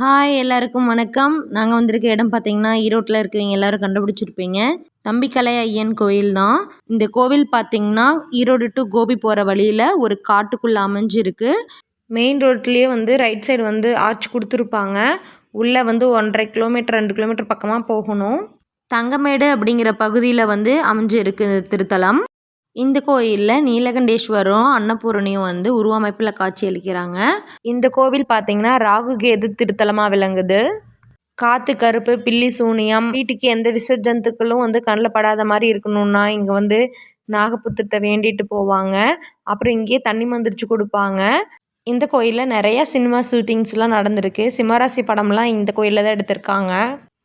Hi எல்லாருக்கும் வணக்கம். நாங்கள் வந்திருக்க இடம் பார்த்தீங்கன்னா ஈரோட்டில் இருக்கவங்க எல்லாரும் கண்டுபிடிச்சிருப்பீங்க. தம்பிக்கலை ஐயன் கோயில் தான். இந்த கோவில் பார்த்தீங்கன்னா ஈரோடு டு கோபி போகிற வழியில் ஒரு காட்டுக்குள்ளே அமைஞ்சிருக்கு. மெயின் ரோட்லேயே வந்து ரைட் சைடு வந்து ஆர்ச் கொடுத்துருப்பாங்க. உள்ளே வந்து ஒன்றரை கிலோமீட்டர் ரெண்டு கிலோமீட்டர் பக்கமாக போகணும். தங்கமேடு அப்படிங்கிற பகுதியில் வந்து அமைஞ்சிருக்கு இருக்குது திருத்தலம். இந்த கோயிலில் நீலகண்டேஸ்வரம் அன்னபூரணியும் வந்து உருவமைப்பில் காட்சி அளிக்கிறாங்க. இந்த கோவில் பார்த்தீங்கன்னா ராகு கேது திருத்தலமாக விளங்குது. காத்து கருப்பு பில்லி சூனியம் வீட்டுக்கு எந்த விசர்ஜந்துக்களும் வந்து கண்ணில் படாத மாதிரி இருக்கணும்னா இங்கே வந்து நாகப்புத்திரத்தை வேண்டிட்டு போவாங்க. அப்புறம் இங்கேயே தண்ணி மந்திரிச்சு கொடுப்பாங்க. இந்த கோயிலில் நிறையா சினிமா ஷூட்டிங்ஸ்லாம் நடந்திருக்கு. சிம்மராசி படம்லாம் இந்த கோயிலில் தான் எடுத்திருக்காங்க.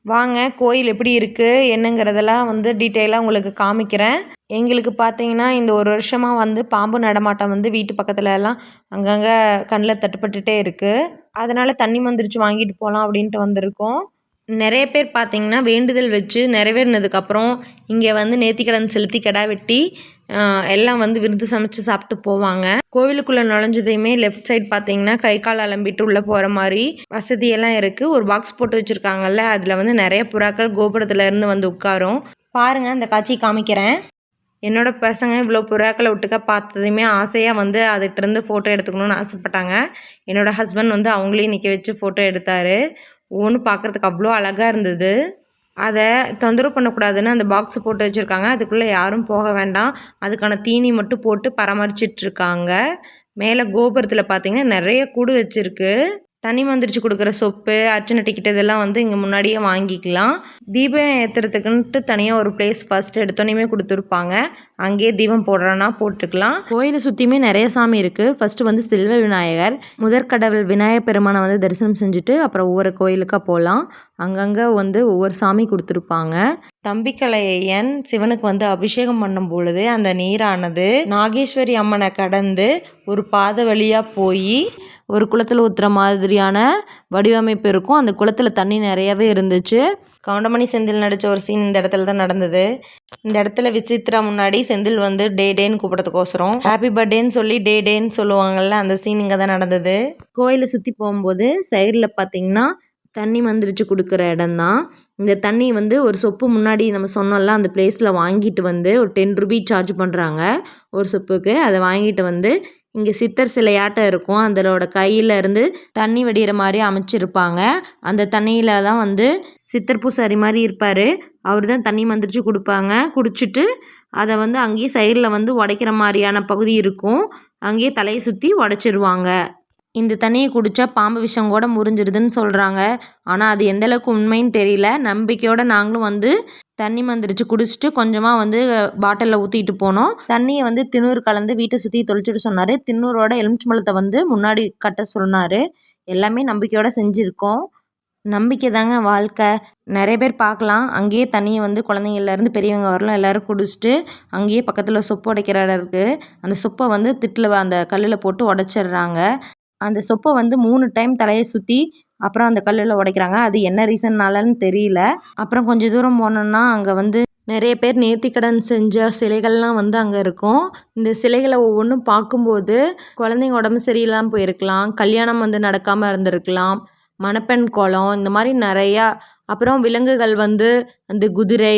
வாங்க கோயில் எப்படி இருக்குது என்னங்கிறதெல்லாம் வந்து டீட்டெயிலாக உங்களுக்கு காமிக்கிறேன். எங்களுக்கு பார்த்தீங்கன்னா இந்த ஒரு வருஷமாக வந்து பாம்பு நடமாட்டம் வந்து வீட்டு பக்கத்துல எல்லாம் அங்கங்கே கண்ணில் தட்டுப்பட்டுட்டே இருக்குது அதனால் தண்ணி மந்திரிச்சு வாங்கிட்டு போகலாம் அப்படின்ட்டு வந்திருக்கோம். நிறைய பேர் பார்த்தீங்கன்னா வேண்டுதல் வச்சு நிறைவேறினதுக்கப்புறம் இங்கே வந்து நேர்த்திக்கடன் செலுத்தி கிடா வெட்டி எல்லாம் வந்து விருந்து சமைச்சு சாப்பிட்டு போவாங்க. கோவிலுக்குள்ளே நுழைஞ்சதையுமே லெஃப்ட் சைடு பார்த்தீங்கன்னா கை கால் அலம்பிட்டு உள்ளே போகிற மாதிரி வசதியெல்லாம் இருக்குது ஒரு பாக்ஸ் போட்டு வச்சுருக்காங்கல்ல அதில் வந்து நிறைய புறாக்கள் கோபுரத்துல இருந்து வந்து உட்காரும். பாருங்க அந்த காட்சி காமிக்கிறேன். என்னோட பசங்க இவ்வளோ புறாக்களை விட்டுக்க பார்த்ததுமே ஆசையாக வந்து அதுகிட்ட இருந்து ஃபோட்டோ எடுத்துக்கணும்னு ஆசைப்பட்டாங்க. என்னோட ஹஸ்பண்ட் வந்து அவங்களையும் நிற்க வச்சு ஃபோட்டோ எடுத்தார். ஒவ்வொன்று பார்க்குறதுக்கு அவ்வளோ அழகாக இருந்தது. அதை தொந்தரவு பண்ணக்கூடாதுன்னு அந்த பாக்ஸ் போட்டு வச்சுருக்காங்க. அதுக்குள்ளே யாரும் போக வேண்டாம். அதுக்கான தீனி மட்டும் போட்டு பராமரிச்சிட்ருக்காங்க மேலே கோபுரத்தில் பார்த்தீங்கன்னா நிறைய கூடு வச்சுருக்கு. தண்ணி மந்திரிச்சு கொடுக்குற சொப்பு அர்ச்சனை டிக்கெட் இதெல்லாம் வந்து இங்கே முன்னாடியே வாங்கிக்கலாம். தீபம் ஏற்றுறதுக்குன்ட்டு தனியாக ஒரு பிளேஸ் ஃபஸ்ட் எடுத்தோன்னே கொடுத்துருப்பாங்க. அங்கேயே தீபம் போடுறோன்னா போட்டுக்கலாம். கோயிலை சுற்றியுமே நிறைய சாமி இருக்குது ஃபஸ்ட்டு வந்து செல்வ விநாயகர் முதற்கடவுள் விநாயகர் பெருமானை வந்து தரிசனம் செஞ்சுட்டு அப்புறம் ஒவ்வொரு கோயிலுக்காக போகலாம் அங்கங்கே வந்து ஒவ்வொரு சாமி கொடுத்துருப்பாங்க. தம்பிக்கலையன் சிவனுக்கு வந்து அபிஷேகம் பண்ணும் பொழுது அந்த நீரானது நாகேஸ்வரி அம்மனை கடந்து ஒரு பாதை வழியாக போய் ஒரு குளத்தில் ஊற்றுற மாதிரியான வடிவமைப்பு இருக்கும். அந்த குளத்தில் தண்ணி நிறையவே இருந்துச்சு. கவுண்டமணி செந்தில் நடித்த ஒரு சீன் இந்த இடத்துல தான் நடந்தது. இந்த இடத்துல விசித்ரா முன்னாடி செந்தில் வந்து டே டேன்னு கூப்பிட்றதுக்கோசரம். ஹாப்பி பர்த்டேன்னு சொல்லி டே டேன்னு சொல்லுவாங்கள்ல அந்த சீன் இங்கே தான் நடந்தது. கோயிலை சுற்றி போகும்போது சைடில் பார்த்தீங்கன்னா தண்ணி மந்திரிச்சு கொடுக்குற இடம் தான் இந்த தண்ணி வந்து ஒரு சொப்பு முன்னாடி நம்ம சொன்னோம்ல அந்த பிளேஸில் வாங்கிட்டு வந்து ஒரு டென் ருபி சார்ஜ் பண்ணுறாங்க ஒரு சொப்புக்கு. அதை வாங்கிட்டு வந்து இங்கே சித்தர் சிலையாட்டம் இருக்கும். அதனோட கையில் இருந்து தண்ணி வடிகிற மாதிரி அமைச்சிருப்பாங்க. அந்த தண்ணியில் தான் வந்து சித்தர் பூசாரி மாதிரி இருப்பார். அவர் தான் தண்ணி மந்திரிச்சு கொடுப்பாங்க. குடிச்சிட்டு அதை வந்து அங்கேயே சைடில் வந்து உடைக்கிற மாதிரியான பகுதி இருக்கும். அங்கேயே தலையை சுற்றி உடச்சிருவாங்க. இந்த தண்ணியை குடித்தா பாம்பு விஷம் கூட முறிஞ்சிருதுன்னு சொல்கிறாங்க ஆனால் அது எந்த அளவுக்கு உண்மைன்னு தெரியல. நம்பிக்கையோடு நாங்களும் வந்து தண்ணி மந்திரிச்சு குடிச்சிட்டு கொஞ்சமாக வந்து பாட்டிலில் ஊற்றிட்டு போனோம். தண்ணியை வந்து திண்ணூறு கலந்து வீட்டை சுற்றி தொளிச்சிட்டு சொன்னார். திண்ணூரோட எலுமிச்சம்பழத்தை வந்து முன்னாடி கட்ட சொன்னார். எல்லாமே நம்பிக்கையோடு செஞ்சுருக்கோம். நம்பிக்கை தாங்க வாழ்க்கை. நிறைய பேர் பார்க்கலாம். அங்கேயே தண்ணியை வந்து குழந்தைங்கள்லேருந்து பெரியவங்க வரலாம் எல்லோரும் குடிச்சிட்டு அங்கேயே பக்கத்தில் சொப்பு உடைக்கிற இடம் இருக்குது அந்த சொப்பை வந்து திட்டில் அந்த கல்லில் போட்டு உடச்சிட்றாங்க. அந்த சொப்பை வந்து மூணு டைம் தலையை சுற்றி அப்புறம் அந்த கல்லில் உடைக்கிறாங்க. அது என்ன ரீசன்னாலன்னு தெரியல. அப்புறம் கொஞ்சம் தூரம் போனோன்னா அங்கே வந்து நிறைய பேர் நேர்த்திக்கடன் செஞ்ச சிலைகள்லாம் வந்து அங்கே இருக்கும். இந்த சிலைகளை ஒவ்வொன்றும் பார்க்கும்போது குழந்தைங்க உடம்பு சரியில்லாமல் போயிருக்கலாம். கல்யாணம் வந்து நடக்காமல் இருந்திருக்கலாம். மணப்பெண் கோலம் இந்த மாதிரி நிறையா அப்புறம் விலங்குகள் வந்து அந்த குதிரை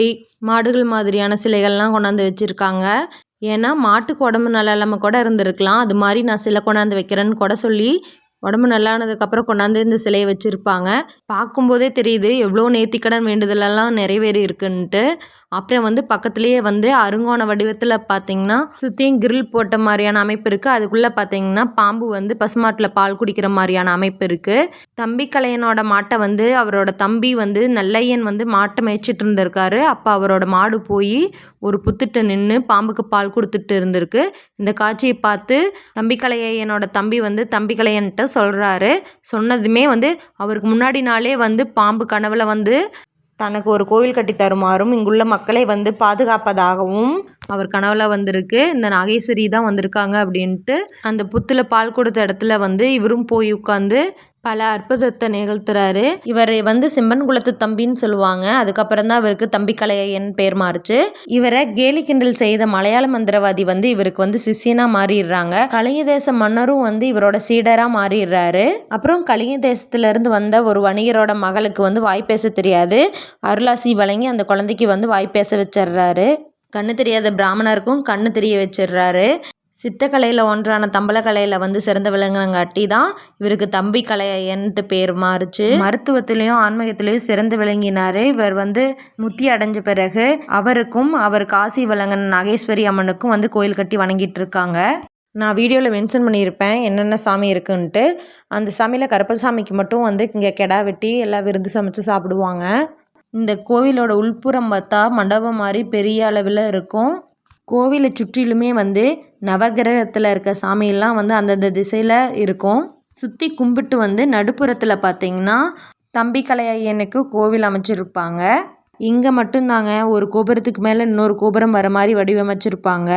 மாடுகள் மாதிரியான சிலைகள்லாம் கொண்டாந்து வச்சுருக்காங்க. ஏன்னா மாட்டுக்கு உடம்பு நல்லா இல்லாமல் கூட இருந்திருக்கலாம். அது மாதிரி நான் சிலை கொண்டாந்து வைக்கிறேன்னு கூட சொல்லி உடம்பு நல்லானதுக்கப்புறம் கொண்டாந்து இந்த சிலையை வச்சுருப்பாங்க. பார்க்கும்போதே தெரியுது எவ்வளோ நேர்த்திக்கடன் வேண்டுதலெல்லாம் நிறைவேறி இருக்குன்ட்டு. அப்புறம் வந்து பக்கத்துலேயே வந்து அருங்கோண வடிவத்தில் பார்த்தீங்கன்னா சுற்றியும் கிரில் போட்ட மாதிரியான அமைப்பு இருக்குது அதுக்குள்ளே பார்த்தீங்கன்னா பாம்பு வந்து பசுமாட்டில் பால் குடிக்கிற மாதிரியான அமைப்பு இருக்குது தம்பி கலையனோட மாட்டை வந்து அவரோட தம்பி வந்து நல்லையன் வந்து மாட்டை மேய்ச்சிட்டு இருந்திருக்காரு. அப்போ அவரோட மாடு போய் ஒரு புத்துட்டு நின்று பாம்புக்கு பால் கொடுத்துட்டு இருந்திருக்கு. இந்த காட்சியை பார்த்து தம்பி கலையனோட தம்பி வந்து தம்பி கலையன்ட்ட சொல்கிறாரு சொன்னதுமே வந்து அவருக்கு முன்னாடி நாளே வந்து பாம்பு கனவுல வந்து தனக்கு ஒரு கோவில் கட்டி தருமாறும் இங்குள்ள மக்களை வந்து பாதுகாப்பதாகவும் அவர் கனவுல வந்திருக்கு. இந்த நாகேஸ்வரி தான் வந்திருக்காங்க அப்படின்ட்டு அந்த புத்துல பால் கொடுத்த இடத்துல வந்து இவரும் போய் உட்காந்து பல அற்புதத்தை நிகழ்த்துறாரு. இவரை வந்து செம்பன் குலத்து தம்பின்னு சொல்லுவாங்க. அதுக்கப்புறம் தான் இவருக்கு தம்பி கலையன் பேர் மாறுச்சு. இவரை கேலி கிண்டல் செய்த மலையாள மந்திரவாதி வந்து இவருக்கு வந்து சிஷியனா மாறிடுறாங்க. கலிங்க தேச மன்னரும் வந்து இவரோட சீடரா மாறிடுறாரு. அப்புறம் கலிங்க தேசத்துல இருந்து வந்த ஒரு வணிகரோட மகளுக்கு வந்து வாய் பேச தெரியாது. அருளாசி வழங்கி அந்த குழந்தைக்கு வந்து வாய் பேச வச்சிடுறாரு. கண்ணு தெரியாத பிராமணருக்கும் கண்ணு தெரிய வச்சிடுறாரு. சித்தக்கலையில் ஒன்றான தம்பலக்கலையில் வந்து சிறந்து விளங்கினங்காட்டி தான் இவருக்கு தம்பி கலையன்ட்டு பேர் மாறுச்சு. மருத்துவத்திலையும் ஆன்மீகத்திலையும் சிறந்து விளங்கினார். இவர் வந்து முத்தி அடைஞ்ச பிறகு அவருக்கும் அவர் காசி விளங்கின நாகேஸ்வரி அம்மனுக்கும் வந்து கோயில் கட்டி வணங்கிட்டு இருக்காங்க நான் வீடியோவில் மென்ஷன் பண்ணியிருப்பேன். என்னென்ன சாமி இருக்குன்ட்டு. அந்த சாமியில் கருப்பசாமிக்கு மட்டும் வந்து இங்கே கெடா வெட்டி எல்லாம் விருந்து சமைச்சு சாப்பிடுவாங்க. இந்த கோவிலோட உள்புறம் பார்த்தா மண்டபம் மாதிரி பெரிய அளவில் இருக்கும். கோவிலை சுற்றிலுமே வந்து நவகிரகத்தில் இருக்க சாமியெல்லாம் வந்து அந்தந்த திசையில் இருக்கும். சுற்றி கும்பிட்டு வந்து நடுப்புறத்தில் பார்த்தீங்கன்னா தம்பிக்கலை ஐயனுக்கு கோவில் அமைச்சிருப்பாங்க. இங்கே மட்டும்தாங்க ஒரு கோபுரத்துக்கு மேலே இன்னொரு கோபுரம் வர மாதிரி வடிவமைச்சிருப்பாங்க.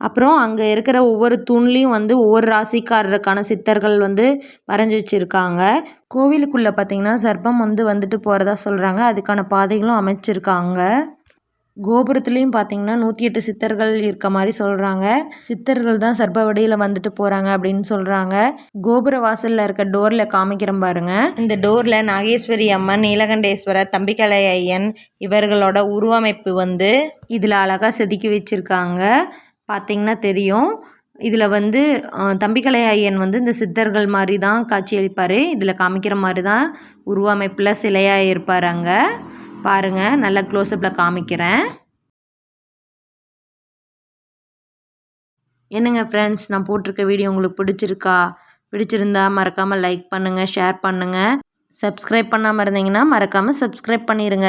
அப்புறம் அங்கே இருக்கிற ஒவ்வொரு தூண்லேயும் வந்து ஒவ்வொரு ராசிக்காரருக்கான சித்தர்கள் வந்து வரைஞ்சி வச்சுருக்காங்க. கோவிலுக்குள்ளே பார்த்தீங்கன்னா சர்ப்பம் வந்து வந்துட்டு போகிறதா சொல்கிறாங்க அதுக்கான பாதைகளும் அமைச்சிருக்காங்க. கோபுரத்துலேயும் பார்த்தீங்கன்னா நூற்றி எட்டு சித்தர்கள் இருக்க மாதிரி சொல்கிறாங்க சித்தர்கள் தான் சர்ப்ப வடியில் வந்துட்டு போகிறாங்க அப்படின்னு சொல்கிறாங்க கோபுர வாசலில் இருக்க டோரில் காமிக்கிறோம் பாருங்க. இந்த டோரில் நாகேஸ்வரி அம்மன் நீலகண்டேஸ்வரர் தம்பிக்கலை ஐயன் இவர்களோட உருவமைப்பு வந்து இதில் அழகாக செதுக்கி வச்சுருக்காங்க. பார்த்தீங்கன்னா தெரியும். இதில் வந்து தம்பிக்கலை ஐயன் வந்து இந்த சித்தர்கள் மாதிரி தான் காட்சியளிப்பார். இதில் காமிக்கிற மாதிரி தான் உருவமைப்பில் சிலையாக இருப்பார் அங்கே. பாருங்கள் நல்லா க்ளோஸ்அப்பில் காமிக்கிறேன். என்னங்க ஃப்ரெண்ட்ஸ் நான் போட்டிருக்க வீடியோ உங்களுக்கு பிடிச்சிருக்கா? பிடிச்சிருந்தா மறக்காமல் லைக் பண்ணுங்கள் ஷேர் பண்ணுங்கள் சப்ஸ்கிரைப் பண்ணாமல் இருந்தீங்கன்னா மறக்காமல் சப்ஸ்கிரைப் பண்ணிடுங்க